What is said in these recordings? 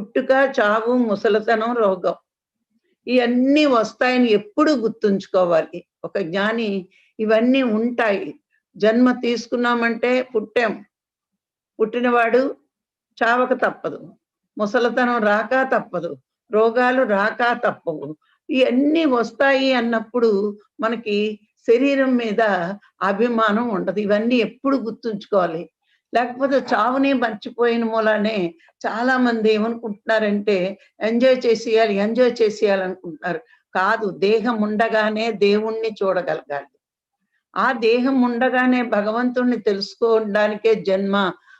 పుట్టుక చావు ముసలితనం రోగం. ఇవన్నీ వస్తాయని ఎప్పుడు గుర్తుంచుకోవాలి. ఒక జ్ఞాని ఇవన్నీ ఉంటాయి. జన్మ తీసుకున్నామంటే పుట్టాం. పుట్టినవాడు చావక తప్పదు. ముసలితనం రాక తప్పదు. రోగాలు రాక తప్పవు. ఇవన్నీ వస్తాయి అన్నప్పుడు మనకి శరీరం మీద అభిమానం ఉండదు. ఇవన్నీ ఎప్పుడు గుర్తుంచుకోవాలి? లేకపోతే చావుని మర్చిపోయిన మూలానే చాలా మంది ఏమనుకుంటున్నారంటే ఎంజాయ్ చేసేయాలి ఎంజాయ్ చేసేయాలనుకుంటున్నారు కాదు దేహం ఉండగానే దేవుణ్ణి చూడగలగాలి. ఆ దేహం ఉండగానే భగవంతుణ్ణి తెలుసుకోవడానికే జన్మ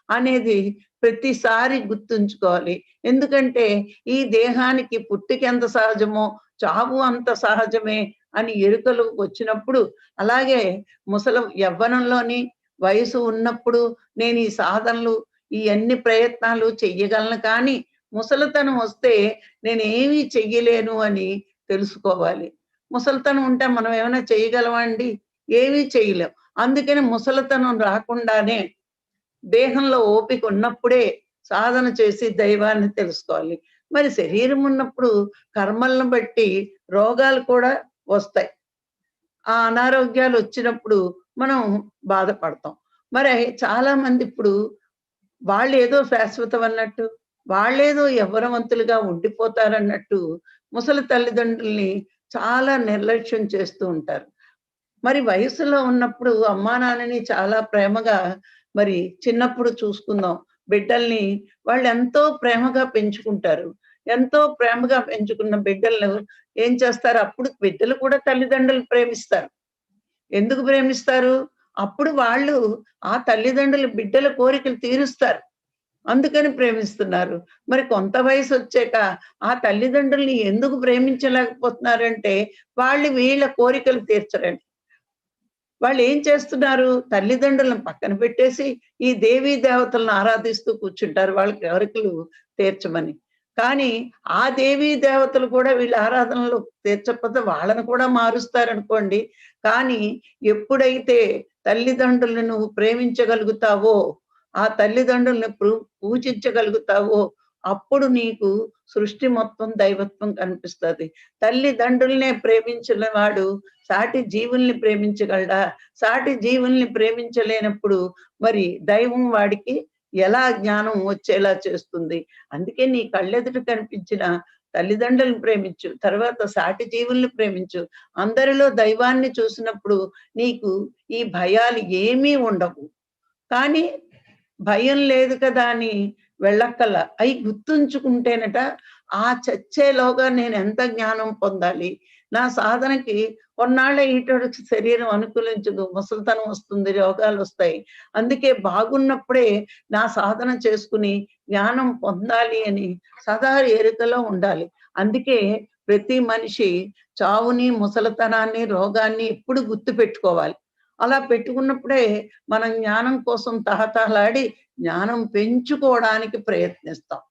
అనేది ప్రతిసారి గుర్తుంచుకోవాలి. ఎందుకంటే ఈ దేహానికి పుట్టికి ఎంత సహజమో చావు అంత సహజమే అని ఎరుకలు వచ్చినప్పుడు అలాగే ముసల యవ్వనంలోని వయసు ఉన్నప్పుడు నేను ఈ సాధనలు ఈ అన్ని ప్రయత్నాలు చెయ్యగలను. కానీ ముసలితనం వస్తే నేను ఏమీ చెయ్యలేను అని తెలుసుకోవాలి. ముసలితనం ఉంటే మనం ఏమైనా చేయగలమండి ఏమీ చేయలేం అందుకని ముసలితనం రాకుండానే దేహంలో ఓపిక ఉన్నప్పుడే సాధన చేసి దైవాన్ని తెలుసుకోవాలి. మరి శరీరం ఉన్నప్పుడు కర్మలను బట్టి రోగాలు కూడా వస్తాయి. ఆ అనారోగ్యాలు వచ్చినప్పుడు మనం బాధపడతాం. మరి చాలా మంది ఇప్పుడు వాళ్ళు ఏదో శాశ్వతం అన్నట్టు వాళ్ళేదో ఎవరవంతులుగా ఉండిపోతారన్నట్టు ముసలి తల్లిదండ్రుల్ని చాలా నిర్లక్ష్యం చేస్తూ ఉంటారు. మరి వయసులో ఉన్నప్పుడు అమ్మా నాన్నని చాలా ప్రేమగా మరి చిన్నప్పుడు చూసుకుందాం. బిడ్డల్ని వాళ్ళు ఎంతో ప్రేమగా పెంచుకుంటారు. ఎంతో ప్రేమగా పెంచుకున్న బిడ్డలను ఏం చేస్తారు? అప్పుడు బిడ్డలు కూడా తల్లిదండ్రులు ప్రేమిస్తారు. ఎందుకు ప్రేమిస్తారు? అప్పుడు వాళ్ళు ఆ తల్లిదండ్రులు బిడ్డల కోరికలు తీరుస్తారు. అందుకని ప్రేమిస్తున్నారు. మరి కొంత వయసు వచ్చాక ఆ తల్లిదండ్రుల్ని ఎందుకు ప్రేమించలేకపోతున్నారంటే వాళ్ళు వీళ్ళ కోరికలు తీర్చరండి. వాళ్ళు ఏం చేస్తున్నారు? తల్లిదండ్రులను పక్కన పెట్టేసి ఈ దేవీ దేవతలను ఆరాధిస్తూ కూర్చుంటారు. వాళ్ళకి కోరికలు తీర్చమని. కానీ ఆ దేవీ దేవతలు కూడా వీళ్ళ ఆరాధనలు తీర్చకపోతే వాళ్ళని కూడా మారుస్తారనుకోండి. కానీ ఎప్పుడైతే తల్లిదండ్రులను నువ్వు ప్రేమించగలుగుతావో ఆ తల్లిదండ్రులను పూజించగలుగుతావో అప్పుడు నీకు సృష్టి మొత్తం దైవత్వం కనిపిస్తుంది. తల్లిదండ్రులనే ప్రేమించిన వాడు సాటి జీవుల్ని ప్రేమించగలడా? సాటి జీవుల్ని ప్రేమించలేనప్పుడు మరి దైవం వాడికి ఎలా జ్ఞానం వచ్చేలా చేస్తుంది? అందుకే నీ కళ్ళెదుట కనిపించిన తల్లిదండ్రులను ప్రేమించు తర్వాత సాటి జీవుల్ని ప్రేమించు. అందరిలో దైవాన్ని చూసినప్పుడు నీకు ఈ భయాలు ఏమీ ఉండవు. కానీ భయం లేదు కదా అని వెళ్ళక్కల. అవి గుర్తుంచుకుంటేనట ఆ చచ్చేలోగా నేను ఎంత జ్ఞానం పొందాలి? నా సాధనకి కొన్నాళ్ళ ఈటోడు శరీరం అనుకూలించదు ముసలితనం వస్తుంది రోగాలు వస్తాయి. అందుకే బాగున్నప్పుడే నా సాధన చేసుకుని జ్ఞానం పొందాలి అని సదా ఎరుకలో ఉండాలి. అందుకే ప్రతి మనిషి చావుని ముసలితనాన్ని రోగాన్ని ఎప్పుడు గుర్తు పెట్టుకోవాలి. అలా పెట్టుకున్నప్పుడే మనం జ్ఞానం కోసం తహతహలాడి జ్ఞానం పెంచుకోవడానికి ప్రయత్నిస్తాం.